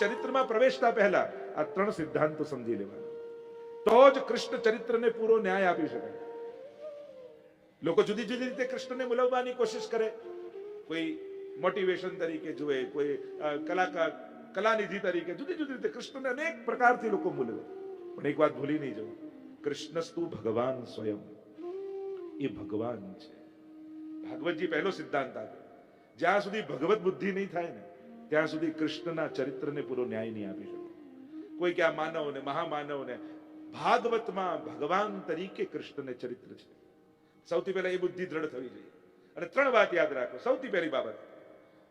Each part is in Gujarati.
ચરિત્રમાં પ્રવેશતા પહેલા આ ત્રણ સિદ્ધાંતો સમજી લેવાના. તો જ કૃષ્ણ ચરિત્રને પૂરો ન્યાય આપી શકાય લોકો જુદી જુદી રીતે કૃષ્ણને મુલવવાની કોશિશ કરે. કોઈ મોટિવેશન તરીકે જુએ, કોઈ કલાકાર, કલાનિધિ તરીકે જુદી જુદી રીતે કૃષ્ણને અનેક પ્રકારથી લોકો મુલવે પણ એક વાત ભૂલી નહીં જવું. કૃષ્ણસ્તુ ભગવાન સ્વયં. એ ભગવાન છે. ભાગવતજી પહેલો સિદ્ધાંત આપ્યો. જ્યાં સુધી ભગવત બુદ્ધિ નહીં થાય ને ત્યાં સુધી કૃષ્ણના ચરિત્રને પૂરો ન્યાય નહીં આપી શકો. કોઈ કે આ માનવને, મહામાનવને, ભાગવતમાં ભગવાન તરીકે કૃષ્ણને ચરિત્ર છે. સૌથી પહેલા એ બુદ્ધિ દ્રઢ થવી જોઈએ. અને ત્રણ વાત યાદ રાખો. સૌથી પહેલી બાબત.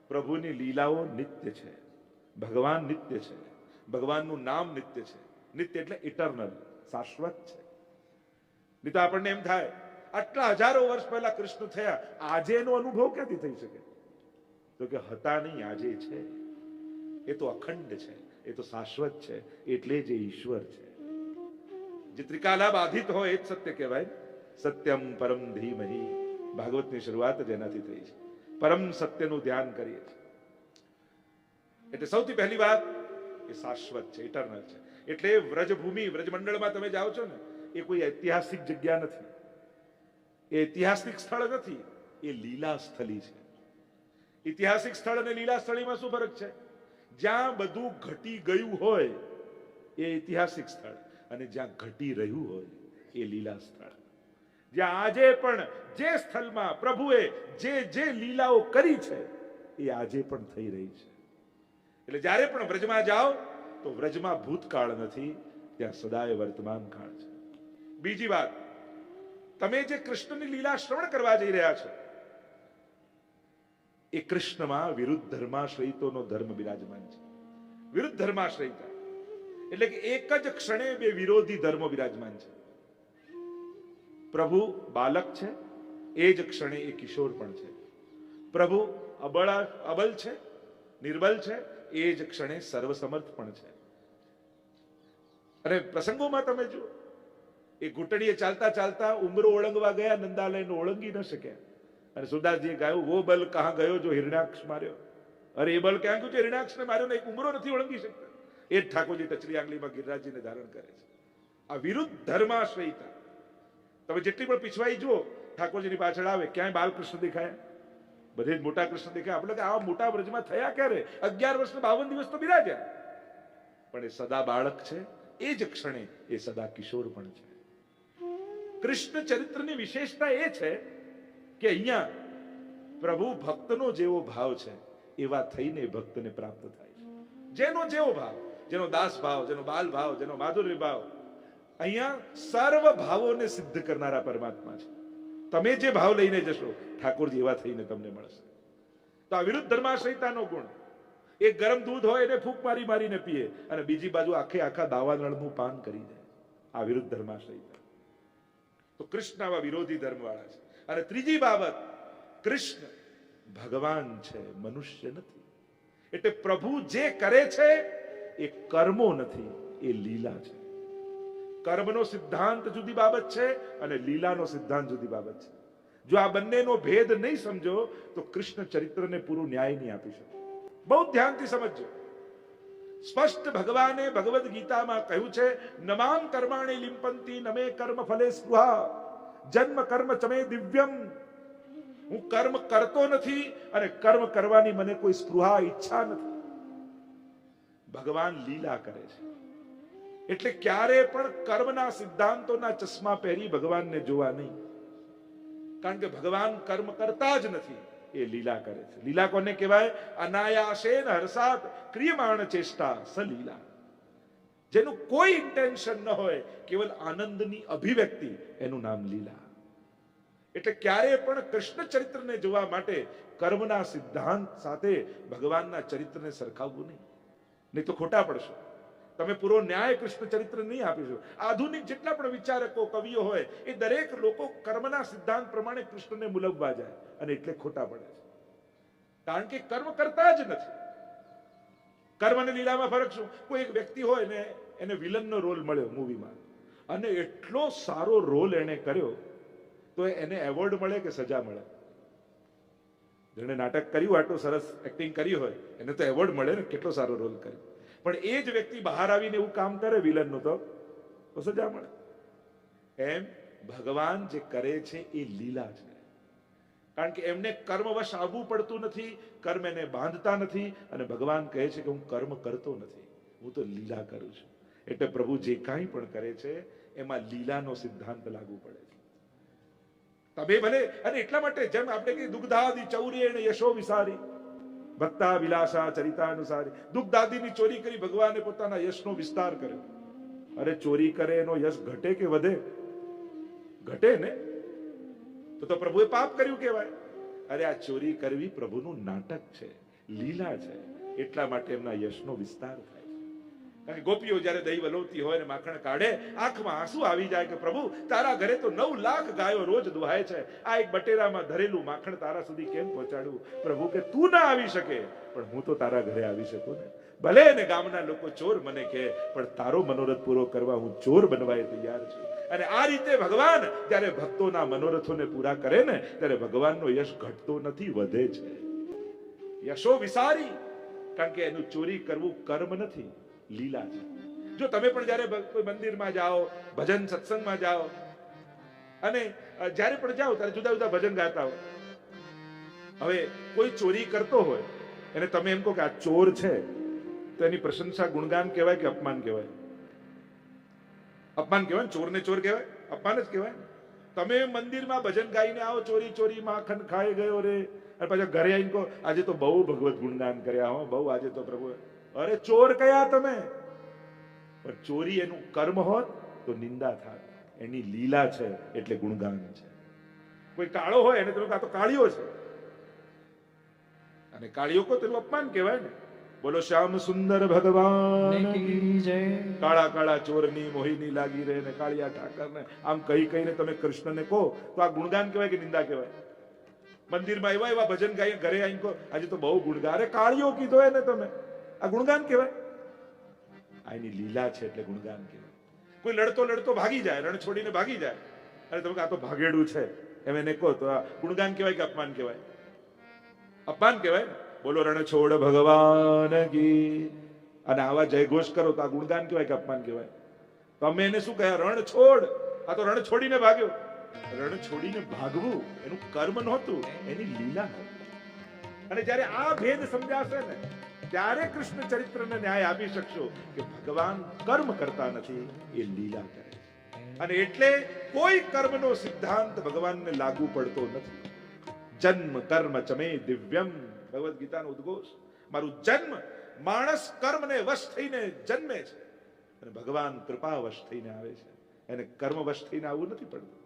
પ્રભુની લીલાઓ નિત્ય છે. ભગવાન નિત્ય છે. ભગવાનનું નામ નિત્ય છે. નિત્ય એટલે ઇટરનલ શાશ્વત છે. નહીં તો આપણને એમ થાય, આટલા હજારો વર્ષ પહેલા કૃષ્ણ થયા, આજે એનો અનુભવ ક્યાંથી થઈ શકે? તો કે હતા નહીં, આજે છે. એ તો અખંડ છે, એ તો શાશ્વત છે, એટલે જ ઈશ્વર છે. જે ત્રિકાલા બાધિત હોય, એ જ સત્ય કહેવાય. સત્યમ પરમ ધીમહી. ભાગવતની શરૂઆત જ એનાથી થઈ છે. પરમ સત્યનું ધ્યાન કરીએ છીએ. એટલે સૌથી પહેલી વાત, એ શાશ્વત છે ઇટરનલ છે. એટલે વ્રજભૂમિ, વ્રજમંડળમાં તમે જાઓ છો ને, એ કોઈ ઐતિહાસિક જગ્યા નથી. એ ઐતિહાસિક સ્થળ નથી, એ લીલા સ્થલી છે. ઐતિહાસિક સ્થળ અને લીલા સ્થળીમાં શું ફરક છે? જ્યાં બધું ઘટી ગયું હોય, એ ઐતિહાસિક સ્થળ. અને જ્યાં ઘટી રહ્યું હોય, એ લીલા સ્થળ. જ્યાં આજે પણ જે સ્થળમાં પ્રભુએ જે જે લીલાઓ કરી છે, એ આજે પણ થઈ રહી છે. એટલે જ્યારે પણ વ્રજમાં જાઓ, તો વ્રજમાં ભૂતકાળ નથી, ત્યાં સદાય વર્તમાન કાળ છે. બીજી વાત, તમે જે કૃષ્ણની લીલા શ્રવણ કરવા જઈ રહ્યા છો એ કૃષ્ણમાં વિરુદ્ધ ધર્માશ્રયિતોનો ધર્મ બિરાજમાન છે. વિરુદ્ધ ધર્માશ્રયિતા એટલે કે એક જ ક્ષણે બે વિરોધી ધર્મો બિરાજમાન છે. પ્રભુ બાલક છે, એ જ ક્ષણે એ કિશોર પણ છે. પ્રભુ અબળા, અબલ છે, નિર્બલ છે, એ જ ક્ષણે સર્વસમર્થ પણ છે. અને પ્રસંગોમાં તમે જુઓ, એ ઘૂંટણીએ ચાલતા ચાલતા ઉમરો ઓળંગવા ગયા, નંદાલયને ઓળંગી ન શક્યા. અને સુરદાસજીએ ગાયું, વો બલ કહા ગયો જો હિરણાક્ષ માર્યો? અરે, એ બલ ક્યાં ગયું છે? હિરણાક્ષને માર્યો ને એક ઉમરો નથી ઓળંગી શકતા. એ જ ઠાકોરજી ટચરી આંગળીમાં ગિરિરાજજીને ધારણ કરે છે. આ વિરુદ્ધ ધર્માશ્રયતા. તમે જેટલી પણ પીછવાઈ જુઓ, ઠાકોરજીની પાછળ આવે, ક્યાંય બાલકૃષ્ણ દેખાય? બધે જ મોટા કૃષ્ણ દેખાય. આપણે આવા મોટા વ્રજમાં થયા ક્યારે? અગિયાર વર્ષ બાવન દિવસ તો બિરાજ્યા. પણ એ સદા બાળક છે. એ જ ક્ષણે એ સદા કિશોર પણ છે. કૃષ્ણ ચરિત્રની વિશેષતા એ છે કે અહીંયા પ્રભુ ભક્તનો જેવો ભાવ છે, એવા થઈને ભક્તને પ્રાપ્ત થાય છે. જેનો જેવો ભાવ, જેનો દાસ ભાવ, જેનો બાલ ભાવ, જેનો માધુર્ય ભાવ, અહીંયા સર્વ ભાવોને સિદ્ધ કરનારા પરમાત્મા છે. તમે જે ભાવ લઈને જશો, ઠાકોરજી એવા થઈને તમને મળશે. તો આ વિરુદ્ધ ધર્માશ્રયતાનો ગુણ. એક ગરમ દૂધ હોય એને ફૂંક મારી મારીને પીએ અને બીજી બાજુ આખે આખા દાવાનળનું પાન કરી દે. આ વિરુદ્ધ ધર્માશ્રયતા. તો કૃષ્ણ આવા વિરોધી ધર્મવાળા છે. અને ત્રીજી બાબત, કૃષ્ણ ભગવાન છે, મનુષ્ય નથી. એટલે પ્રભુ જે કરે છે, એ કર્મો નથી, એ લીલા છે. કર્મનો સિદ્ધાંત જુદી બાબત છે અને લીલાનો સિદ્ધાંત જુદી બાબત છે. જો આ બંનેનો ભેદ નહીં સમજો, તો કૃષ્ણ ચરિત્રને પૂરું ન્યાય નહીં આપી શકો. બહુ ધ્યાનથી સમજજો. સ્પષ્ટ ભગવાને ભગવદ્ ગીતામાં કહ્યું છે, નમામ કર્માણી લિંપંતી નમે કર્મ ફલે સ્પૃહા. જન્મ, કર્મ, ચમે, દિવ્યમ. હું કર્મ કરતો નથી અને કર્મ કરવાની મને કોઈ સ્પૃહા, ઈચ્છા નથી. ભગવાન લીલા કરે છે. એટલે ક્યારે પણ કર્મના સિદ્ધાંતોના ચશ્મા પહેરી ભગવાનને જોવા નહીં. કારણ કે ભગવાન કર્મ કરતા જ નથી. એ લીલા કરે છે. લીલા કોને કહેવાય? અનાયાસેન હર્ષાત ક્રિયમાણ ચેષ્ટા સલીલા જેનું કોઈ ઇન્ટેન્શન ન હોય, કેવલ આનંદની અભિવ્યક્તિ, એનું નામ લીલા. એટલે ક્યારે પણ કૃષ્ણ ચરિત્રને જોવા માટે કર્મના સિદ્ધાંત સાથે ભગવાનના ચરિત્રને સરખાવવું નહીં. નહીં તો ખોટા પડશો. તમે પૂરો ન્યાય કૃષ્ણ ચરિત્ર નહીં આપીશો આધુનિક જેટલા પણ વિચારકો, કવિઓ હોય, એ દરેક લોકો કર્મના સિદ્ધાંત પ્રમાણે કૃષ્ણને મુલવવા જાય અને એટલે ખોટા પડે છે. કારણ કે કર્મ કરતા જ નથી. કર્મ અને લીલામાં ફરક શું? કોઈ એક વ્યક્તિ હોય ને, એને વિલનનો રોલ મળ્યો મૂવીમાં અને એટલો સારો રોલ એને કર્યો, તો એને એવોર્ડ મળે કે સજા મળે. જેણે નાટક કર્યું, આટલું સરસ એક્ટિંગ કરી હોય, એને તો એવોર્ડ મળે ને, કેટલો સારો રોલ કર્યો. પણ એ જ વ્યક્તિ બહાર આવીને એવું કામ કરે વિલનનું તો સજા મળે. એમ ભગવાન જે કરે છે એ લીલા છે કારણ કે એમને કર્મવશ આવવું પડતું નથી, કર્મ એને બાંધતા નથી અને ભગવાન કહે છે કે હું કર્મ કરતો નથી. હું તો લીલા કરું છું. એટલે પ્રભુ જે કાંઈ પણ કરે છે, એમાં લીલાનો સિદ્ધાંત લાગુ પડે છે. તમે ભલે, અને એટલા માટે જેમ આપણે કે દુગ્ધાદી ચૌરી અને યશો વિસારી, ભક્તા વિલાસા ચરિતા અનુસારી દુગ્ધાદીની ચોરી કરી ભગવાને પોતાના યશનો વિસ્તાર કર્યો. અરે ચોરી કરે એનો યશ ઘટે કે વધે? ઘટે ને? તો તો પ્રભુએ પાપ કર્યું કહેવાય. અરે આ ચોરી કરવી પ્રભુનું નાટક છે, લીલા છે. એટલા માટે એમના યશનો વિસ્તાર થાય કારણ કે ગોપીઓ જ્યારે દહીં વલોવતી હોય ને માખણ કાઢે, આંખમાં આંસુ આવી જાય કે પ્રભુ, તારા ઘરે તો નવ લાખ ગાયો રોજ દુહાય છે. આ એક બટેરામાં ધરેલું માખણ તારા સુધી કેમ પહોંચાડવું? પ્રભુ કે તું ના આવી શકે, પણ હું તો તારા ઘરે આવી શકું ને. ભલે ને ગામના લોકો ચોર મને કહે, પણ તારો મનોરથ પૂરો કરવા હું ચોર બનવાય તૈયાર છું. અને આ રીતે ભગવાન જ્યારે ભક્તોના મનોરથોને પૂરા કરે ને, ત્યારે ભગવાનનો યશ ઘટતો નથી, વધે છે યશો વિસારી, કારણ કે એનું ચોરી કરવું કર્મ નથી, લીલા છે. જો તમે પણ જ્યારે કોઈ મંદિરમાં જાઓ, ભજન સત્સંગમાં જાઓ, અને જ્યારે પણ જાઓ, ત્યારે જુદા જુદા ભજન ગાતા હો. હવે કોઈ ચોરી કરતો હોય, એને તમે એમ કહો કે આ ચોર છે, તો એની પ્રશંસા ગુણગાન કહેવાય કે અપમાન કહેવાય? અપમાન કહેવાય ચોરને ચોર કહેવાય? અપમાન જ કહેવાય તમે મંદિરમાં ભજન ગાઈને આવો, ચોરી ચોરી માખણ ખાઈ ગયો રે. અને પછી ઘરે આવીને કહો, આજે તો બહુ ભગવત ગુણગાન કર્યા હો, બહુ આજે તો પ્રભુ. અરે ચોર કયા તમે? પણ ચોરી એનું કર્મ હોત તો નિંદા થાય એની લીલા છે એટલે ગુણગાન છે. કોઈ કાળો હોય એને તમે કાં તો કાળિયો છે. અને કાળિયો કો તેનું અપમાન કહેવાય ને. બોલો શ્યામ સુંદર ભગવાન. કાળા કાળા ચોરની મોહિની લાગી રહે ને કાળિયા ઠાકરને. આમ કહી કહીને તમે કૃષ્ણને કહો તો આ ગુણગાન કહેવાય કે નિંદા કહેવાય? મંદિરમાં એવા એવા ભજન ગાઈ ઘરે આવીને કહો આજે તો બહુ ગુણગારે કાળિયો કીધો એને તમે. આ ગુણગાન કહેવાય? આ એની લીલા છે એટલે ગુણગાન કહેવાય. કોઈ લડતો લડતો ભાગી જાય રણ છોડીને ભાગી જાય. અને તમે આ તો ભાગેડું છે. એમ એને કહો તો આ ગુણગાન કહેવાય કે અપમાન કહેવાય? અપમાન કહેવાય ને? બોલો રણછોડ ભગવાન કી. અને આવા જયઘોષ કરો તો આ ગુણગાન કહેવાય કે અપમાન કહેવાય. તો એને શું કહ્યા? રણ છોડ. આ તો રણ છોડીને ભાગ્યો. રણ છોડીને ભાગવું, એનું કર્મ નહોતું, એની લીલા અને જ્યારે આ ભેદ સમજાશે ને, ત્યારે કૃષ્ણ ચરિત્રને ન્યાય આપી શકશો કે ભગવાન કર્મ કરતા નથી, એ લીલા કરે અને એટલે કોઈ કર્મનો સિદ્ધાંત ભગવાનને લાગુ પડતો નથી. જન્મ કર્મ ચમે દિવ્યમ ભગવદ ગીતાનો ઉદ્ઘોષ. મારું જન્મ માણસ કર્મને વશ થઈને જન્મે છે. અને ભગવાન કૃપા વશ થઈને આવે છે. એને કર્મ વશ થઈને આવવું નથી પડતું.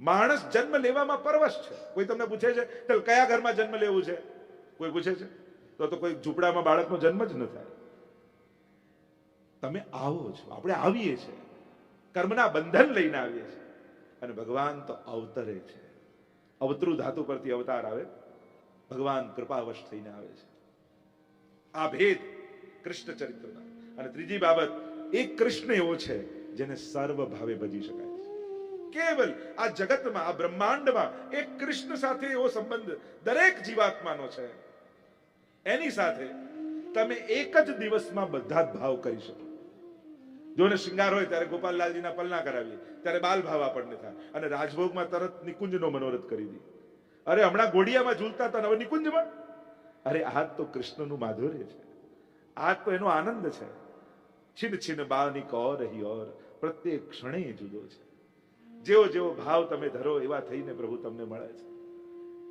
માણસ જન્મ લેવામાં પરવશ છે. કોઈ તમને પૂછે છે ચાલ કયા ઘરમાં જન્મ લેવું છે? કોઈ પૂછે છે? તો તો કોઈ ઝૂંપડામાં બાળકનો જન્મ જ ન થાય. તમે આવો છો. આપણે આવીએ છીએ. કર્મના બંધન લઈને આવીએ છીએ. અને ભગવાન તો અવતરે છે. અવતરુ ધાતુ પરથી અવતાર આવે. ભગવાન કૃપાવશ થઈને આવે છે. આ ભેદ કૃષ્ણ ચરિત્રના અને ત્રીજી બાબત, એક કૃષ્ણ એવો છે જેને સર્વ ભાવે ભજી શકાય કેવલ આ જગતમાં, આ બ્રહ્માંડમાં એક કૃષ્ણ સાથે એવો સંબંધ દરેક જીવાત્માનો છે. એની સાથે તમે એક જ દિવસમાં બધા જ ભાવ કરી શકો. જોને શિંગાર હોય ત્યારે ગોપાલલાલજીના પલના કરાવીએ, ત્યારે બાલ ભાવ આપણને થાય. અને રાજભોગમાં તરત નિકુંજનો મનોરથ કરી દઈએ. અરે, હમણાં ઘોડિયામાં ઝૂલતા હતા હવે નિકુંજમાં? અરે આ તો કૃષ્ણનું માધુર્ય છે. આ તો એનો આનંદ છે. છિન છિન બાની કોર રહી ઓર પ્રત્યેક ક્ષણે જુદો છે. જેવો જેવો ભાવ તમે ધરો, એવા થઈને પ્રભુ તમને મળે છે.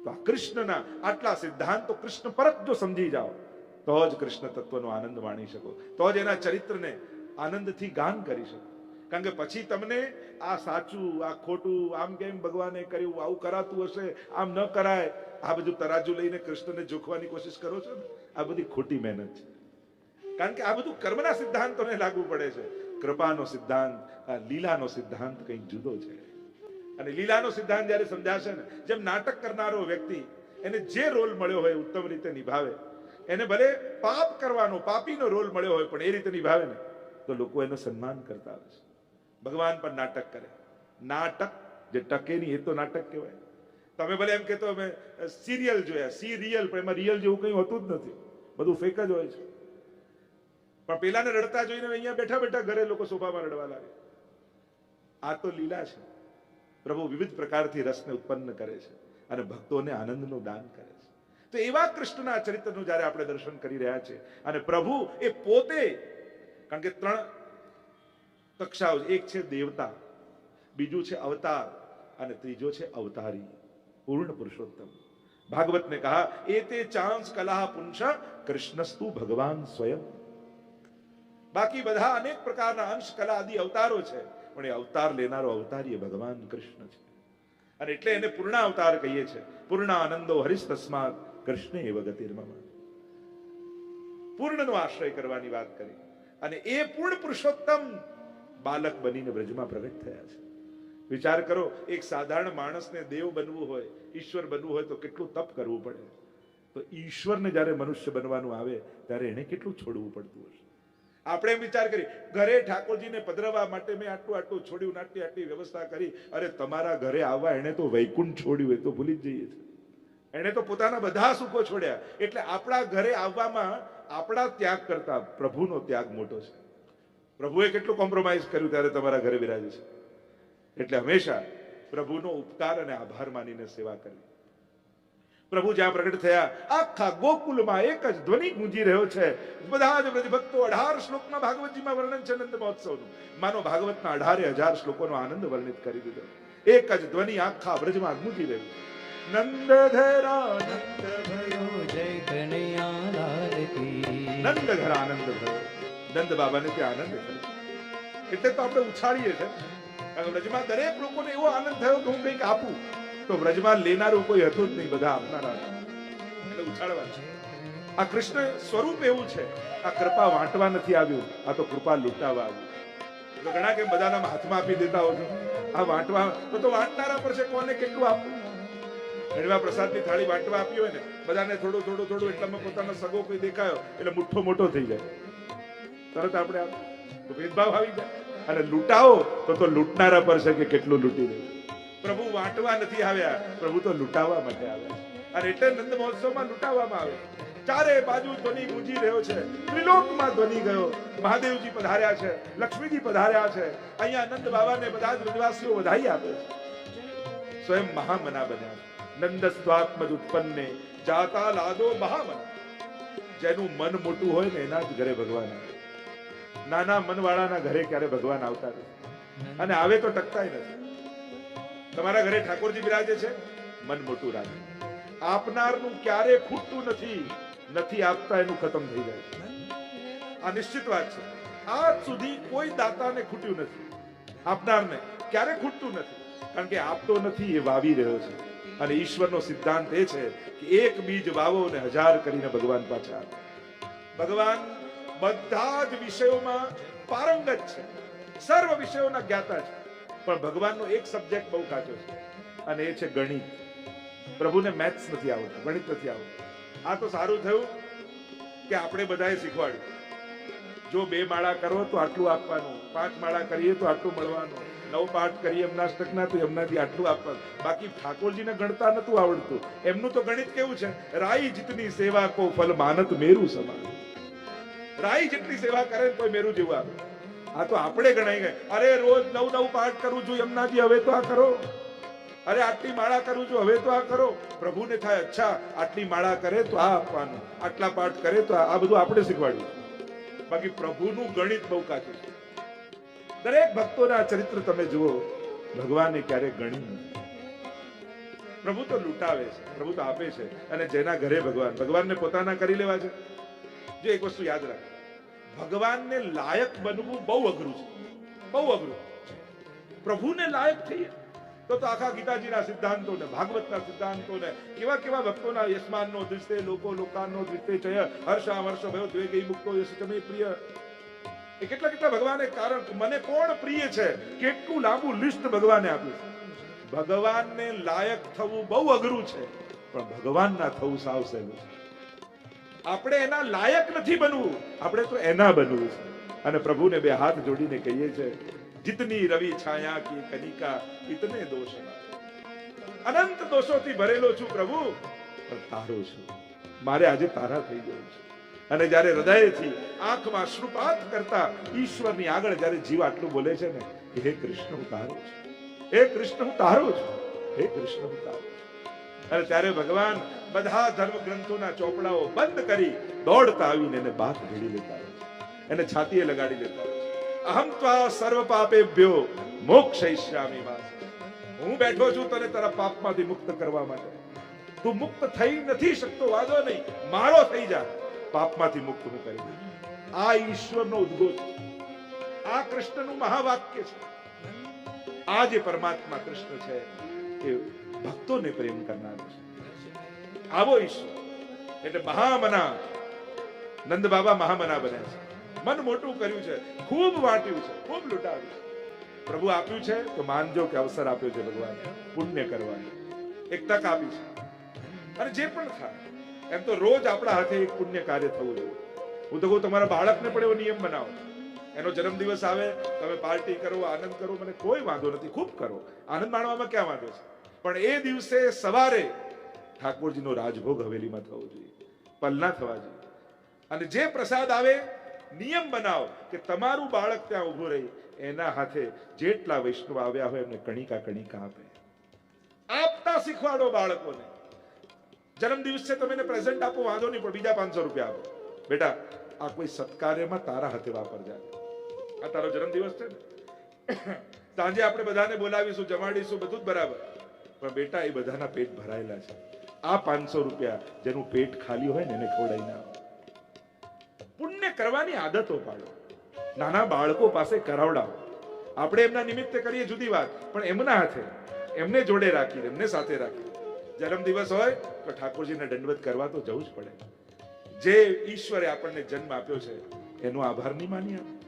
તો આ કૃષ્ણના આટલા સિદ્ધાંતો કૃષ્ણ પરત જો સમજી જાઓ, તો જ કૃષ્ણ તત્વનો આનંદ માણી શકો. તો જ એના ચરિત્રને આનંદથી ગાન કરી શકો. કારણ કે પછી તમને આ સાચું, આ ખોટું, આમ કેમ ભગવાને કર્યું, આવું કરાતું હશે, આમ ન કરાય, આ બધું તરાજુ લઈને કૃષ્ણને જોખવાની કોશિશ કરો છો ને? આ બધી ખોટી મહેનત છે. કારણ કે આ બધું કર્મના સિદ્ધાંતોને લાગુ પડે છે. કૃપાનો સિદ્ધાંત, આ લીલાનો સિદ્ધાંત કંઈક જુદો છે. અને લીલાનો સિદ્ધાંત જ્યારે સમજાશે ને, જેમ નાટક કરનારો વ્યક્તિ, એને જે રોલ મળ્યો હોય ઉત્તમ રીતે નિભાવે. એને ભલે પાપ કરવાનો, પાપીનો રોલ મળ્યો હોય, પણ એ રીતે નિભાવે ને, તો લોકો એનું સન્માન કરતા હોય છે. ભગવાન પણ નાટક કરે. નાટક જે ટકે નહીં એ તો નાટક કહેવાય. તમે ભલે એમ કહેતો અમે સિરિયલ જોયા સિરિયલ પણ એમાં રિયલ જેવું કંઈ હોતું જ નથી. બધું ફેક જ હોય છે. પણ પેલાને રડતા જોઈને અહીંયા બેઠા બેઠા ઘરે લોકો સોફામાં રડવા લાગે આ તો લીલા છે. પ્રભુ વિવિધ પ્રકારથી રસને ઉત્પન્ન કરે છે અને ભક્તોને આનંદનું દાન કરે છે. તો એવા કૃષ્ણના ચરિત્રનું જ્યારે આપણે દર્શન કરી રહ્યા છે અને પ્રભુ એ પોતે, કારણ કે ત્રણ કક્ષાઓ એક છે દેવતા, બીજું છે અવતાર અને ત્રીજો છે અવતારી, પૂર્ણ પુરુષોત્તમ. ભાગવત ને કહા, એ તે ચાંસ કલા પુંશ કૃષ્ણસ્તુ ભગવાન સ્વયં. બાકી બધા અનેક પ્રકારના અંશ કલા આદિ અવતારો છે, પણ એ અવતાર લેનારો અવતારી એ ભગવાન કૃષ્ણ છે. અને એટલે એને પૂર્ણ અવતાર કહીએ છે. પૂર્ણ આનંદો હરિશ તસ્માત, કૃષ્ણ એવ ગતિર્મમ પૂર્ણનો આશ્રય કરવાની વાત કરી. અને એ પૂર્ણ પુરુષોત્તમ બાલક બનીને બ્રજમાં પ્રગટ થયા છે. વિચાર કરો, એક સાધારણ માણસને દેવ બનવું હોય, ઈશ્વર બનવું હોય તો કેટલું તપ કરવું પડે? તો ઈશ્વરને જ્યારે મનુષ્ય બનવાનું આવે, ત્યારે એને કેટલું છોડવું પડતું હશે? આપણે એમ વિચાર કરી, ઘરે ઠાકોરજીને પધરાવવા માટે મેં આટલું આટલું છોડ્યું, આટલી આટલી વ્યવસ્થા કરી, અરે તમારા ઘરે આવવા એણે તો વૈકુંઠ છોડ્યું, એ તો ભૂલી જ જઈએ છીએ. એણે તો પોતાના બધા સુખો છોડ્યા. એટલે આપણા ઘરે આવવામાં આપણા ત્યાગ કરતા પ્રભુનો ત્યાગ મોટો છે. પ્રભુએ કેટલું કોમ્પ્રોમાઇઝ કર્યું ત્યારે તમારા ઘરે બિરાજે છે? એટલે હંમેશા પ્રભુનો ઉપકાર અને આભાર માનીને સેવા કરવી. પ્રભુ જ્યાં પ્રગટ થયા આખા ગોકુલમાં એક જ ધ્વનિ ગુંજી રહ્યો છે. બધા જ બ્રજ અઢાર શ્લોકમાં ભાગવતજીમાં વર્ણન છે નંદ મહોત્સવનું. માનો ભાગવતના અઢારે હજાર શ્લોકોનો આનંદ વર્ણિત કરી દીધો. એક જ ધ્વનિ આખા બ્રજમાં ગુંજી રહ્યું. નંદધરા નંદ ભયો જય કનૈયા લાલ કી. નંદ ઘર આનંદ થયો નંદ બાબાને ત્યાં આનંદ એટલે તો આપણે ઉછાળીએ છે કારણ વ્રજમાં દરેક લોકોને એવો આનંદ થયો કે હું કંઈક આપું. તો વ્રજમાં લેનારું કોઈ હતું જ નહીં, બધા આપનારા. એટલે ઉછાળવા છે. આ કૃષ્ણ સ્વરૂપ એવું છે. આ કૃપા વાંટવા નથી આવ્યું. આ તો કૃપા લૂંટાવા આવ્યું ઘણા કે બધાના હાથમાં આપી દેતા હોય આ વાંટવા, તો તો વાંટનારા પર છે, કોને કેટલું આપવું? ઘણીવાર પ્રસાદની થાળી વાંટવા આપી હોય ને, બધાને થોડું થોડું થોડું, એટલામાં પોતાનો સગો કોઈ દેખાયો, એટલે મુઠ્ઠો મોટો થઈ જાય. તરત આપણે ભેદભાવ આવી જાય. અને લૂંટાવો તો તો લૂંટનારા પર છે કે કેટલું લૂંટી દે. પ્રભુ વાંટવા નથી આવ્યા. પ્રભુ તો લૂંટાવા માટે આવ્યા અને એટલે નંદ મહોત્સવમાં લૂંટાવવામાં આવે. ચારે બાજુ ધ્વનિ ગુંજી રહ્યો છે. ત્રિલોકમાં ધ્વનિ ગયો. મહાદેવજી પધાર્યા છે. લક્ષ્મીજી પધાર્યા છે. અહીંયા નંદ બાબાને બધા જ બ્રજવાસીઓ વધાઈ આપે છે. સ્વયં મહામના બન્યા નંદસ્વાત્મજ ઉત્પન્ને, જાતા લાદો મહામન. જેનું મન મોટું હોય ને એના જ ઘરે ભગવાન આવે. નાના મનવાળાના ઘરે ક્યારે ભગવાન આવતા નથી. અને આવે તો ટકતાય નથી. તમારા ઘરે ઠાકોરજી બિરાજે છે? મન મોટું રાખે. આપનારનું ક્યારે ખૂટતું નથી નથી આપતા એનું ખતમ થઈ જાય આ નિશ્ચિત વાત છે. આજ સુધી કોઈ દાતાને ખૂટ્યું નથી. આપનારને ક્યારે ખૂટતું નથી? કારણ કે આપતો નથી એ વાવી રહ્યો છે. અને ઈશ્વરનો સિદ્ધાંત એ છે કે એક બીજ વાવો ને હજાર કરીને ભગવાન પાછા ભગવાન બધા જ વિષયોમાં પારંગત છે. સર્વ વિષયોના જ્ઞાતા છે. પણ ભગવાનનો એક સબ્જેક્ટ બહુ કાચો છે. અને એ છે ગણિત. પ્રભુને મેથ્સ નથી આવડતું, ગણિત નથી આવડતું. આ તો સારું થયું કે આપણે બધાએ શીખવાડ્યું. જો બે માળા કરો તો આટલું આપવાનું. પાંચ માળા કરીએ તો આટલું મળવાનું. નવ પાઠ કરીએ એમનાસ્ટકના તો એમનાથી આટલું આપવાનું. બાકી ઠાકોરજીને ગણતા નતું આવડતું. એમનું તો ગણિત કેવું છે? રાઈ જીતની સેવા કો ફલ માનત મેરું સમાન. રાઈ જેટલી સેવા કરે કોઈ મેરું જેવું આવે. આ તો આપણે ગણાઈ ગયા અરે, રોજ નવ નવ પાઠ કરું છું એમનાથી, હવે તો આ કરો. અરે, આટલી માળા કરું છું, હવે તો આ કરો. પ્રભુને થાય, અચ્છા, આટલી માળા કરે તો આ આપવાનું. આટલા પાઠ કરે તો આ બધું આપણે શીખવાડ્યું બાકી પ્રભુનું ગણિત બહુ કાચું દરેક ભક્તોના ચરિત્ર તમે જુઓ ભગવાને ક્યારેક ગણ્યું પ્રભુ તો લૂંટાવે છે, પ્રભુ તો આપે છે. અને જેના ઘરે ભગવાન, ભગવાનને પોતાના કરી લેવા છે. જો એક વસ્તુ યાદ રાખ. ભગવાનને લાયક બનવું બહુ અઘરું છે. બહુ અઘરું. પ્રભુને લાયક થઈએ તો તો આખા ગીતાજીના સિદ્ધાંતો ભાગવતના સિદ્ધાંતો કેવા કેવા ભક્તોના યશમાનનો દૃષ્ટે લોકો લોકાનો દૃષ્ટે જય, હર્ષા વર્ષ ભયો દ્વે ગઈ મુક્તો યશ, તમે પ્રિય. એ કેટલા કેટલા ભગવાને કારણ મને કોણ પ્રિય છે? કેટલું લાંબુ લિસ્ટ ભગવાને આપ્યું છે. ભગવાનને લાયક થવું બહુ અઘરું છે, પણ ભગવાનના થવું સાવ સહેલું છે. આપણે એના લાયક નથી બનવું. આપણે તો એના બનવું છે. અને પ્રભુને બે હાથ જોડીને કહીએ છે, જીતની રવિ છાયા કી કનિકા, ઇતને દોષ અનંત દોષોથી ભરેલો છું પ્રભુ, પણ તારો છું. મારે આજે તારા થઈ ગયું છે. અને જ્યારે હૃદયથી આંખમાં શ્રુપાત કરતા ઈશ્વરની આગળ જ્યારે જીવ આટલું બોલે છે ને, હે કૃષ્ણ, હું તારો છું. હે કૃષ્ણ, હું તારો છું. હે કૃષ્ણ, હું તારો અને ત્યારે ભગવાન બધા ધર્મ ગ્રંથોના ચોપડાઓ બંધ કરી દોડતા આવીને એને બાથ ભેડી લેતા એને છાતીએ લગાડી હોય અહમ ત્વા સર્વ પાપેભ્યો મોક્ષયિષ્યામિ વાસ. હું બેઠો છું તને તારા પાપમાંથી મુક્ત કરવા માટે. તું મુક્ત થઈ નથી શકતો, વાંધો નહીં. મારો થઈ જા. પાપમાંથી મુક્ત હું કરી. આ ઈશ્વરનો ઉદ્ગોષ છે. આ કૃષ્ણનું મહાવાક્ય છે. આ જે પરમાત્મા કૃષ્ણ છે, એ ભક્તોને પ્રેમ કરનાર છે. આવો ઈશ્વર. એટલે મહામના, નંદ બાબા મહામના બન્યા છે. મન મોટું કર્યું છે. ખૂબ વાંટ્યું છે. ખૂબ લૂંટાવ્યું છે. પ્રભુ આપ્યું છે તો માનજો કે અવસર આપ્યો છે ભગવાન. પુણ્ય કરવાનો. એક તક આપી છે. અને જે પણ થાય, એમ તો રોજ આપણા હાથે એક પુણ્ય કાર્ય થવું જોઈએ. હું તો કહું, તમારા બાળકને પણ એવો નિયમ બનાવો. એનો જન્મદિવસ આવે, તમે પાર્ટી કરો, આનંદ કરો, મને કોઈ વાંધો નથી. ખૂબ કરો. આનંદ માણવામાં ક્યાં વાંધો છે? પણ એ દિવસે સવારે ઠાકોરજીનો રાજભોગ હવેલીમાં થવો જોઈએ પલના થવા જોઈએ. અને જે પ્રસાદ આવે, નિયમ બનાવો કે તમારું બાળક ત્યાં ઊભું રહી, એના હાથે જેટલા વૈષ્ણવ આવ્યા હોય એમને કણિકા કણિકા આપે. આપતા શીખવાડો બાળકોને. જન્મ દિવસે તમે એને પ્રેઝન્ટ આપો, વાંધો નહીં, પણ બીજા પાંચસો રૂપિયા આપો. બેટા, આ કોઈ સત્કાર્યમાં તારા હાથે વાપરજા આ તારો જન્મદિવસ છે ને. સાંજે આપણે બધાને બોલાવીશું, જમાડીશું, બધું જ બરાબર. પણ બેટા, એ બધાના પેટ ભરાયેલા છે. આ પાંચસો રૂપિયા જેનું પેટ ખાલી હોય ને એને ખવડાવી ના પુણ્ય કરવાની આદતો પાડો. નાના બાળકો પાસે કરાવડાવો. આપણે એમના નિમિત્તે કરીએ જુદી વાત, પણ એમના હાથે, એમને જોડે રાખી એમને સાથે રાખી જન્મદિવસ હોય તો ઠાકોરજીને દંડવત કરવા તો જવું જ પડે. જે ઈશ્વરે આપણને જન્મ આપ્યો છે, એનો આભાર નહીં માની આપણે.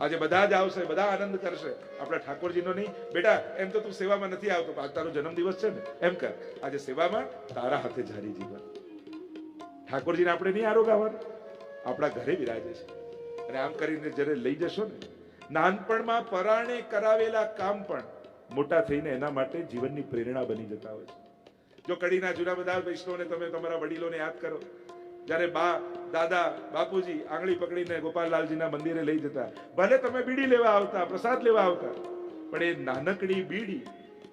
આજે બધા જ આવશે, બધા આનંદ કરશે. આપણા ઠાકોરજીનો નહીં. બેટા, એમ તો તું સેવામાં નથી આવતો આજ તારો જન્મદિવસ છે ને, એમ કર. આજે સેવામાં તારા હાથે જારી જીવન. ઠાકોરજીને આપણે નહીં આરોગાવાનું આપણા ઘરે બિરાજે છે. અને આમ કરીને જ્યારે લઈ જશો ને, નાનપણમાં પરાણે કરાવેલા કામ પણ મોટા થઈને એના માટે જીવનની પ્રેરણા બની જતા હોય છે. જો કડીના જૂના બધા વૈષ્ણવને તમે, તમારા વડીલોને યાદ કરો જ્યારે બા, દાદા, બાપુજી આંગળી પકડીને ગોપાલલાલજીના મંદિરે લઈ જતા. ભલે તમે બીડી લેવા આવતા, પ્રસાદ લેવા આવતા, પણ એ નાનકડી બીડી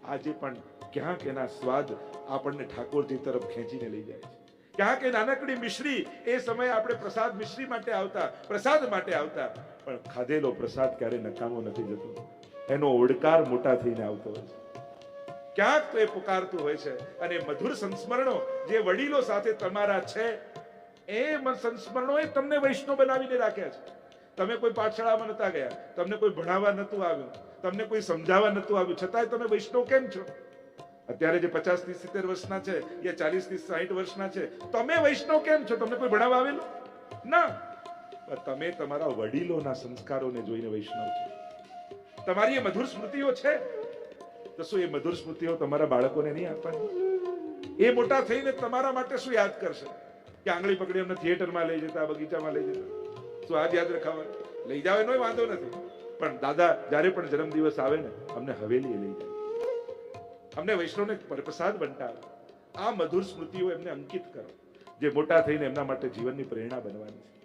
આજે પણ ક્યાંક એના સ્વાદ આપણને ઠાકોરજી તરફ ખેંચીને લઈ જાય છે. ક્યાંક એ નાનકડી મિશ્રી, એ સમયે આપણે પ્રસાદ મિશ્રી માટે આવતા, પ્રસાદ માટે આવતા, પણ ખાધેલો પ્રસાદ ક્યારે નકામો નથી જતો. એનો ઓડકાર મોટા થઈને આવતો હોય છે. ક્યાંક તો એ પુકારતું હોય છે અને મધુર સંસ્મરણો જે વડીલો સાથે તમારા છે એ સંસ્મરણોએ તમને વૈષ્ણવ બનાવીને રાખ્યા છે. તમે કોઈ પાઠશાળામાં નતા ગયા, તમને કોઈ ભણાવવા નતું આવ્યું, તમને કોઈ સમજાવવા નતું આવ્યું. છતાંય તમે વૈષ્ણવ કેમ છો? અત્યારે જે પચાસથી સિત્તેર વર્ષના છે, યા ચાલીસથી સાહીઠ વર્ષના છે, તમે વૈષ્ણવ કેમ છો? તમને કોઈ ભણાવવા આવેલું? ના. પણ તમે તમારા વડીલોના સંસ્કારોને જોઈને વૈષ્ણવ છો. તમારી એ મધુર સ્મૃતિઓ છે? તો શું એ મધુર સ્મૃતિઓ તમારા બાળકોને નહીં આપવાની? એ મોટા થઈને તમારા માટે શું યાદ કરશે? કે આંગળી પકડી અમને થિયેટરમાં લઈ જતા, બગીચામાં લઈ જતા. શું આજ યાદ રખાવા લઈ જાવ એનો વાંધો નથી. પણ દાદા, જ્યારે પણ જન્મદિવસ આવે ને, અમને હવેલીએ લઈ જાય. અમને વૈષ્ણવને પ્રસાદ બંટાવે આ મધુર સ્મૃતિઓ એમને અંકિત કરો, જે મોટા થઈને એમના માટે જીવનની પ્રેરણા બનવાની છે.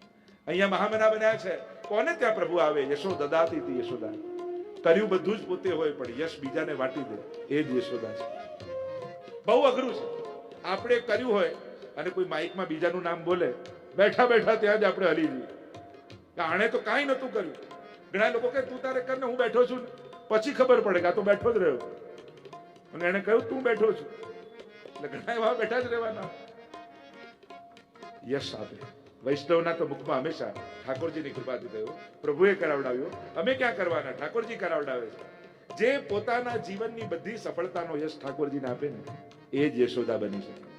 અહીંયા મહામના બન્યા છે. કોને ત્યાં પ્રભુ આવે? યશો દદાતી હતી યશોદા કર્યું બધું જ પોતે હોય, પણ યશ બીજાને વાટી દે. એ જ યશોદા છે. બહુ અઘરું છે. આપણે કર્યું હોય અને કોઈ માઇકમાં બીજાનું નામ બોલે, બેઠા બેઠા ત્યાં જ આપણે હલી જઈએ. આણે તો કાંઈ નતું કર્યું. ઘણા લોકો કે તું તારે કરને હું બેઠો છું. પછી ખબર પડે કે આ તો બેઠો જ રહ્યો. અને એને કહ્યું, તું બેઠો છું. એટલે ઘણા એવા બેઠા જ રહેવાના. યશ આપે. વૈષ્ણવના તો મુખમાં હંમેશા ઠાકોરજીની કૃપાથી થયું. પ્રભુએ કરાવડાવ્યો. અમે ક્યાં કરવાના? ઠાકોરજી કરાવડાવે છે. જે પોતાના જીવનની બધી સફળતાનો યશ ઠાકોરજીને આપે ને, એ જ યશોદા બની શકે.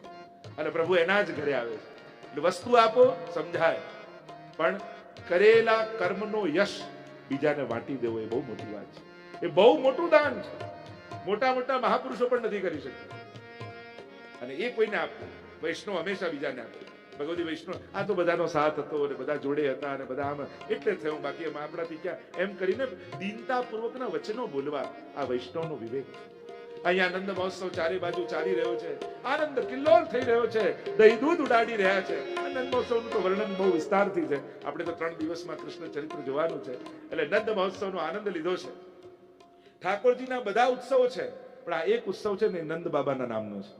અને પ્રભુ એના જ ઘરે આવે છે. વસ્તુ આપો, સમજાય. પણ કરેલા કર્મનો યશ બીજાને વાટી દેવો એ બહુ મોટી વાત છે. એ બહુ મોટું દાન છે. મોટા મોટા મહાપુરુષો પણ નથી કરી શકતા. અને એ કોઈને આપવું વૈષ્ણવ હંમેશા બીજાને આપે ભગવતી વૈષ્ણવ, આ તો બધાનો સાથ હતો અને બધા જોડે હતા અને બધા આમ એટલે થયું. બાકી આપણાથી ક્યાં? એમ કરીને દીનતાપૂર્વકના વચનો બોલવા આ વૈષ્ણવનો વિવેક છે. અહીંયા આનંદ મહોત્સવ ચારે બાજુ ચાલી રહ્યો છે. આનંદ કિલ્લોલ થઈ રહ્યો છે. દહીં દૂધ ઉડાડી રહ્યા છે. આનંદ મહોત્સવનું તો વર્ણન બહુ વિસ્તારથી છે. આપણે તો ત્રણ દિવસમાં કૃષ્ણ ચરિત્ર જોવાનું છે. એટલે નંદ મહોત્સવનો આનંદ લીધો છે. ઠાકોરજીના બધા ઉત્સવો છે, પણ આ એક ઉત્સવ છે ને નંદ બાબાના નામનો છે.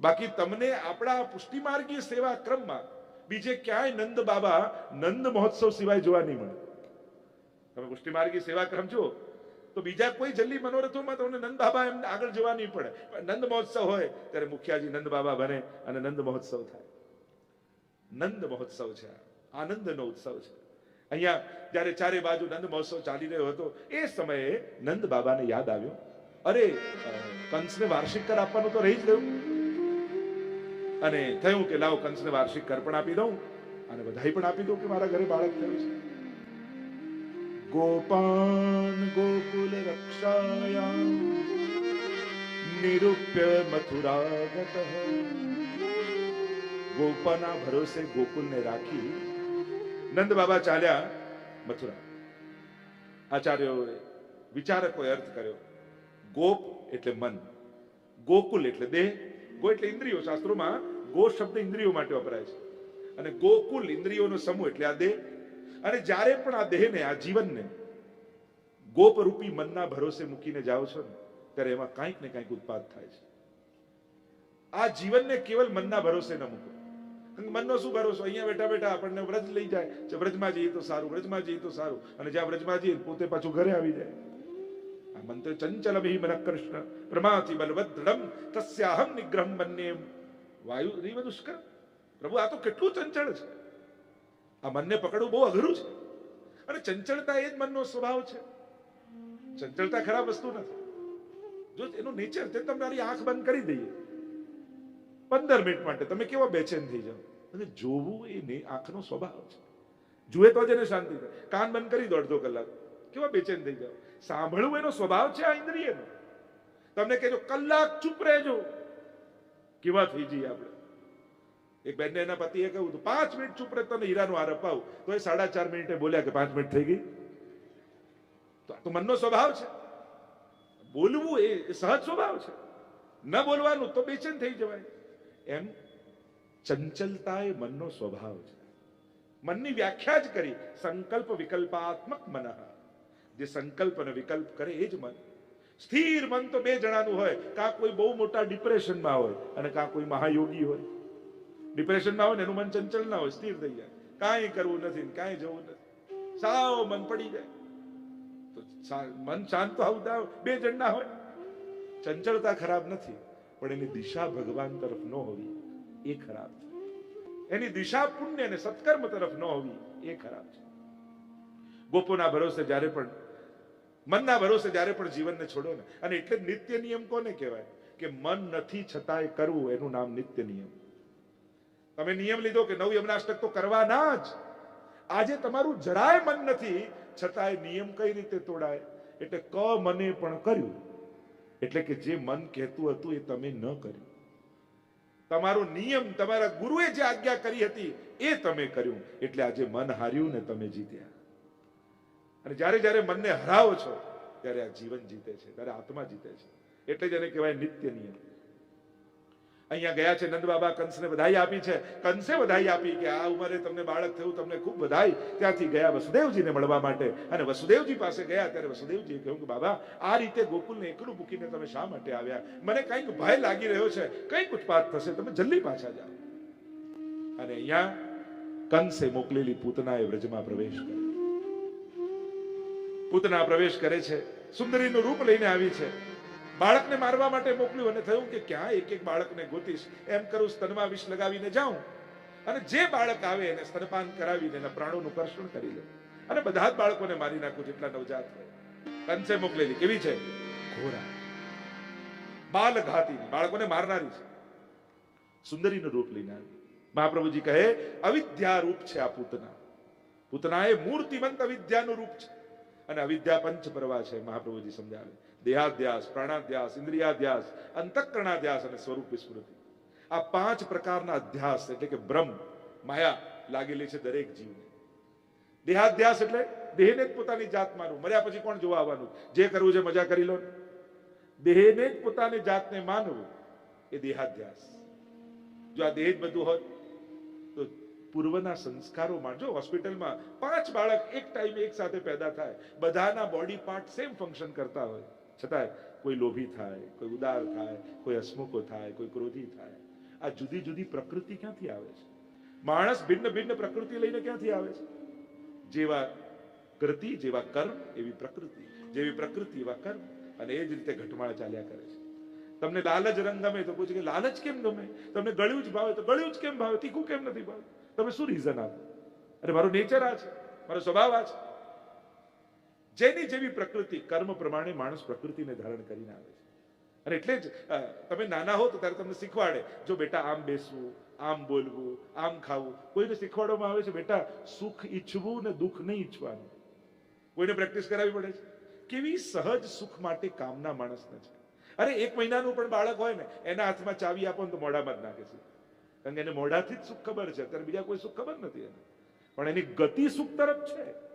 બાકી તમને આપણા પુષ્ટિમાર્ગીય સેવા ક્રમમાં બીજે ક્યાંય નંદ બાબા નંદ મહોત્સવ સિવાય જોવા નહીં મળે. તમે પુષ્ટિમાર્ગી સેવા ક્રમ જુઓ. તો બીજા કોઈ જલ્દી મનોરથોમાં તમને નંદ બાબા એમ આગળ જોવા નહીં પડે. નંદ મહોત્સવ હોય, ત્યારે મુખિયાજી નંદ બાબા બને અને નંદ મહોત્સવ થાય. નંદ મહોત્સવ છે. આનંદનો ઉત્સવ છે. અહીંયા જ્યારે ચારે બાજુ નંદ મહોત્સવ ચાલી રહ્યો હતો, એ સમયે નંદ બાબાને યાદ આવ્યો. અરે કંસને વાર્ષિક કર આપવાનું તો રહી જ ગયું. અને થયું કે લાવ કંસને વાર્ષિક કર પણ આપી દઉં અને બધાઈ પણ આપી દઉં કે મારા ઘરે બાળક થયું છે. ગોપાન ગોકુલ निरूप्य મથુરાગત ગોપાના ભરોસે ગોકુલને રાખી નંદ બાબા ચાલ્યા મથુરા આચાર્યોએ વિચારકોએ અર્થ કર્યો ગોપ એટલે મન ગોકુલ એટલે દેહ ગો એટલે ઇન્દ્રિયો શાસ્ત્રોમાં ગો શબ્દ ઇન્દ્રિયો માટે વપરાય છે અને ગોકુલ ઇન્દ્રિયોનો સમૂહ એટલે આ દેહ અને જ્યારે પણ આ દેહને, આ જીવનને ગોપરૂપી મનના ભરોસે મૂકીને જાઓ છો ને, ત્યારે એમાં કાંઈક ને કાંઈક ઉત્પાદ થાય છે. આ જીવનને કેવલ મનના ભરોસે ન મૂકો. મનનો શું ભરોસો? અહીંયા બેઠા બેઠા આપણને વ્રજ લઈ જાય. વ્રજમાં જઈએ તો સારું, વ્રજમાં જઈએ તો સારું. અને જ્યાં વ્રજમાં જઈએ પોતે પાછું ઘરે આવી જાય. આ તો ચંચલ ભી મન કૃષ્ણ. પ્રમાથી બલવદ્રમ તસ્યાહમ નિગ્રહમ બંને વાયુ રીવ દુષ્કર પ્રભુ, આ તો કેટલું ચંચળ છે. આ મનને પકડવું બહુ અઘરું છે. અને ચંચળતા એ જ મનનો સ્વભાવ છે. ચંચળતા ખરાબ વસ્તુ નથી. જો એનું નેચર તે તમારી આંખ બંધ કરી દઈએ. પંદર મિનિટ માટે તમે કેવા બેચેન થઈ જાઓ. અને જોવું એ આંખનો સ્વભાવ છે. જુએ તો જ એને શાંતિ થાય. કાન બંધ કરી દો અડધો કલાક. કેવા બેચેન થઈ જાઓ. સાંભળવું એનો સ્વભાવ છે આ ઇન્દ્રિયનો. તમને કહેજો, કલાક ચૂપ રહેજો. કેવા થઈ જઈએ આપણે. એક બેનને એના પતિએ કહ્યું હતું પાંચ મિનિટ ચૂપ રહે તને હીરાનો હાર અપાવું તો એ સાડા ચાર મિનિટે બોલ્યા કે પાંચ મિનિટ થઈ ગઈ. તો આ તો મનનો સ્વભાવ છે. બોલવું એ એ સહજ સ્વભાવ છે. ન બોલવાનું તો બેચેન થઈ જવાય. એમ ચંચલતા એ મનનો સ્વભાવ છે. મનની વ્યાખ્યા જ કરી, સંકલ્પ વિકલ્પાત્મક મન. જે સંકલ્પ અને વિકલ્પ કરે એ જ મન. સ્થિર મન તો બે જણાનું હોય. કાં કોઈ બહુ મોટા ડિપ્રેશનમાં હોય અને કાં કોઈ મહાયોગી હોય. ડિપ્રેશનમાં હોય ને એનું મન ચંચલ ના હોય, સ્થિર થઈ જાય. કાંઈ કરવું નથી કાંઈ જવું નથી. સાવ મન પડી જાય. તો મન શાંત તો આવું ના હોય. બે જણના હોય. ચંચળતા ખરાબ નથી, પણ એની દિશા ભગવાન તરફ ન હોવી એ ખરાબ છે. એની દિશા પુણ્ય અને સત્કર્મ તરફ ન હોવી એ ખરાબ છે. ગોપોના ભરોસે જ્યારે પણ, મનના ભરોસે જ્યારે પણ જીવનને છોડો ને, અને એટલે નિત્ય નિયમ કોને કહેવાય? કે મન નથી છતાંય કરવું, એનું નામ નિત્ય નિયમ. તમે નિયમ લીધો કે નવ યમનાષ્ટક તો કરવાના જ. આજે તમારું જરાય મન નથી, છતાંય નિયમ કઈ રીતે તોડાય? એટલે ક મને પણ કર્યું. એટલે કે જે મન કહેતું હતું એ તમે ન કર્યું. તમારો નિયમ તમારા ગુરુએ જે આજ્ઞા કરી હતી એ તમે કર્યું. એટલે આજે મન હાર્યું ને તમે જીત્યા. અને જ્યારે જ્યારે મનને હરાવો છો, ત્યારે આ જીવન જીતે છે, ત્યારે આત્મા જીતે છે. એટલે જ એને કહેવાય નિત્ય નિયમ. અહીંયા ગયા છે, નંદ કંસને વધાઈ આપી છે. કંસે વધાઈ આપી કે આ ઉંમરે તમને બાળક થયું, તમને ખૂબ વધાઈ ત્યાંથી ગયા વસુદેવજીને મળવા માટે. અને વસુદેવજી પાસે ગયા ત્યારે વસુદેવજીએ કહ્યું કે, બાબા, આ રીતે ગોકુલને એકલું મૂકીને તમે શા માટે આવ્યા? મને કંઈક ભય લાગી રહ્યો છે. કંઈક ઉત્પાદ થશે. તમે જલ્દી પાછા જાઓ. અને અહીંયા કંસે મોકલેલી પૂતનાએ વ્રજમાં પ્રવેશ કર્યો. પૂતના પ્રવેશ કરે છે. સુંદરીનું રૂપ લઈને આવી છે. બાળકને મારવા માટે મોકલ્યું અને થયું કે ક્યાં એક એક બાળકને ગોતીશ, એમ કરું, સ્તનમાં વિષ લગાવીને જાઉં. અને જે બાળક આવે એને સ્તનપાન કરાવીને એના પ્રાણોનું કર્ષણ કરી લે. અને બધા જ બાળકોને મારી નાખું જેટલા નવજાત હોય. કંસે મોકલેલી, કેવી છે? ઘોરા. બાલઘાતી બાળકોને મારનારી છે. સુંદરીનું રૂપ લઈને આવી. મહાપ્રભુજી કહે અવિદ્યા રૂપ છે આ પૂતના. પૂતના એ મૂર્તિમંત અવિદ્યાનું રૂપ છે. અને અવિદ્યા પંચ પ્રવાહ છે, મહાપ્રભુજી સમજાવે. દેહાધ્યાસ પ્રાણાધ્યાસ ઇન્દ્રિયાધ્યાસ અંતઃકરણાધ્યાસ અને સ્વરૂપ વિસ્મૃતિ. આ પાંચ પ્રકારના અધ્યાસ એટલે કે બ્રહ્મ, માયા લાગેલી છે દરેક જીવને. દેહાધ્યાસ એટલે દેહને જ પોતાની જાત માનવું મર્યા પછી કોણ જોવા આવવાનું? જે કરવું છે મજા કરી લો દેહને જ પોતાની જાતને માનવું એ દેહાધ્યાસ જો આ દેહ જ બધું હોત, તો પૂર્વના સંસ્કારો માં જો હોસ્પિટલમાં પાંચ બાળક એક ટાઈમે એક સાથે પેદા થાય, બધાના બોડી પાર્ટ સેમ ફંક્શન કરતા હોય છતાંય કોઈ લોભી થાય, કોઈ ઉદાર થાય, કોઈ હસમુખો થાય, કોઈ ક્રોધી થાય. આ જુદી જુદી પ્રકૃતિ ક્યાંથી આવે છે? માણસ ભિન્ન ભિન્ન પ્રકૃતિ લઈને ક્યાંથી આવે છે? જેવા કૃતિ, જેવા કર્મ, એવી પ્રકૃતિ. જેવી પ્રકૃતિ, એવા કર્મ. અને એ જ રીતે ઘટમાળ ચાલ્યા કરે છે. તમને લાલચ રંગ ગમે તો પૂછે કે લાલચ કેમ ગમે? તમને ગળ્યું જ ભાવે તો ગળ્યું જ કેમ ભાવે? તીખું કેમ નથી ભાવે? તમે શું રીઝન આપો? અરે મારો નેચર આ છે. મારો સ્વભાવ આ છે. જેની જેવી પ્રકૃતિ, કર્મ પ્રમાણે માણસ પ્રકૃતિને ધારણ કરીને આવે છે. અને એટલે જ તમે નાના હો તો ત્યારે તમને શીખવાડે, જો બેટા આમ બેસવું, આમ બોલવું, આમ ખાવું, કોઈને શીખવાડવામાં આવે છે, બેટા સુખ ઈચ્છવું ને દુઃખ નહીં ઈચ્છવાનું. કોઈને પ્રેક્ટિસ કરાવવી પડે છે. કેવી સહજ સુખ માટે કામના માણસને છે. અરે, એક મહિનાનું પણ બાળક હોય ને, એના હાથમાં ચાવી આપો ને તો મોઢામાં જ નાખે છે. કારણ કે એને મોઢાથી જ સુખ ખબર છે, અત્યારે બીજા કોઈ સુખ ખબર નથી એને. પણ એની ગતિ સુખ તરફ છે.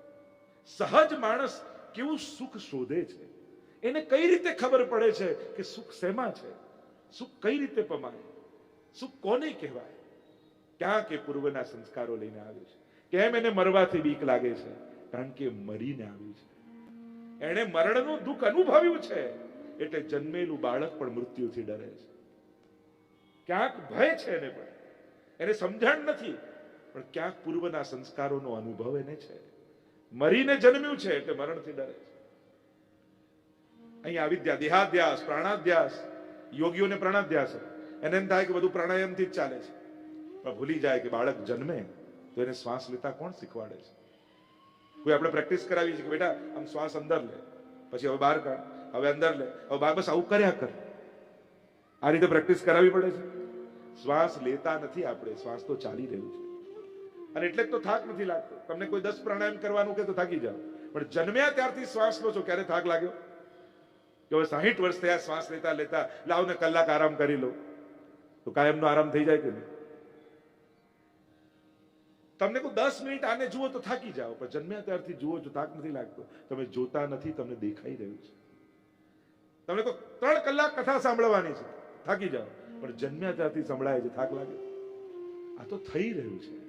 સહજ માણસ કેવું સુખ શોધે છે? એને કઈ રીતે ખબર પડે છે કે સુખ શેમાં છે? સુખ કઈ રીતે પમાય? સુખ કોને કહેવાય? ક્યાં કે પૂર્વના સંસ્કારો લઈને આવે છે? કેમ એને મરવાથી બીક લાગે છે? કારણ કે મરીને આવ્યું છે. એણે મરણનું દુઃખ અનુભવ્યું છે. એટલે જન્મેલું બાળક પણ મૃત્યુથી ડરે છે. ક્યાંક ભય છે એને પણ. એને સમજણ નથી. પણ ક્યાંક પૂર્વના સંસ્કારોનો અનુભવ એને છે. મરીને જન્મ્યું છે એટલે મરણથી ડરે છે. અહીંયા અવિદ્યા દેહાધ્યાસ પ્રાણાધ્યાસ યોગીઓને પ્રાણાધ્યાસ એને એમ થાય કે બધું પ્રાણાયામથી જ ચાલે છે. પણ ભૂલી જાય કે બાળક જન્મે તો એને શ્વાસ લેતા કોણ શીખવાડે છે? કોઈ આપણે પ્રેક્ટિસ કરાવી છે કે બેટા, આમ શ્વાસ અંદર લે, પછી હવે બહાર કાઢ, હવે અંદર લે, હવે બહાર, બસ આવું કર્યા કર. આ રીતે પ્રેક્ટિસ કરાવવી પડે છે. શ્વાસ લેતા નથી આપણે, શ્વાસ તો ચાલી રહ્યું છે. અને એટલે તો થાક નથી લાગતો. તમને કોઈ દસ પ્રાણાયામ કરવાનું કે તો થાકી જાઓ. પણ જન્મ્યા ત્યારથી શ્વાસ લો છો, ક્યારે થાક લાગ્યો? કે હવે સાહીઠ વર્ષ થયા, શ્વાસ લેતા લેતા લાવ ને કલાક આરામ કરી લો. તો કાયમનો આરામ થઈ જાય કે નહીં? તમને કોઈ દસ મિનિટ આને જુઓ તો થાકી જાઓ, પણ જન્મ્યા ત્યારથી જુઓ જો થાક નથી લાગતો. તમે જોતા નથી, તમને દેખાઈ રહ્યું છે. તમને કોઈ ત્રણ કલાક કથા સાંભળવાની છે, થાકી જાઓ. પણ જન્મ્યા ત્યારથી સંભળાય છે, થાક લાગે. આ તો થઈ રહ્યું છે.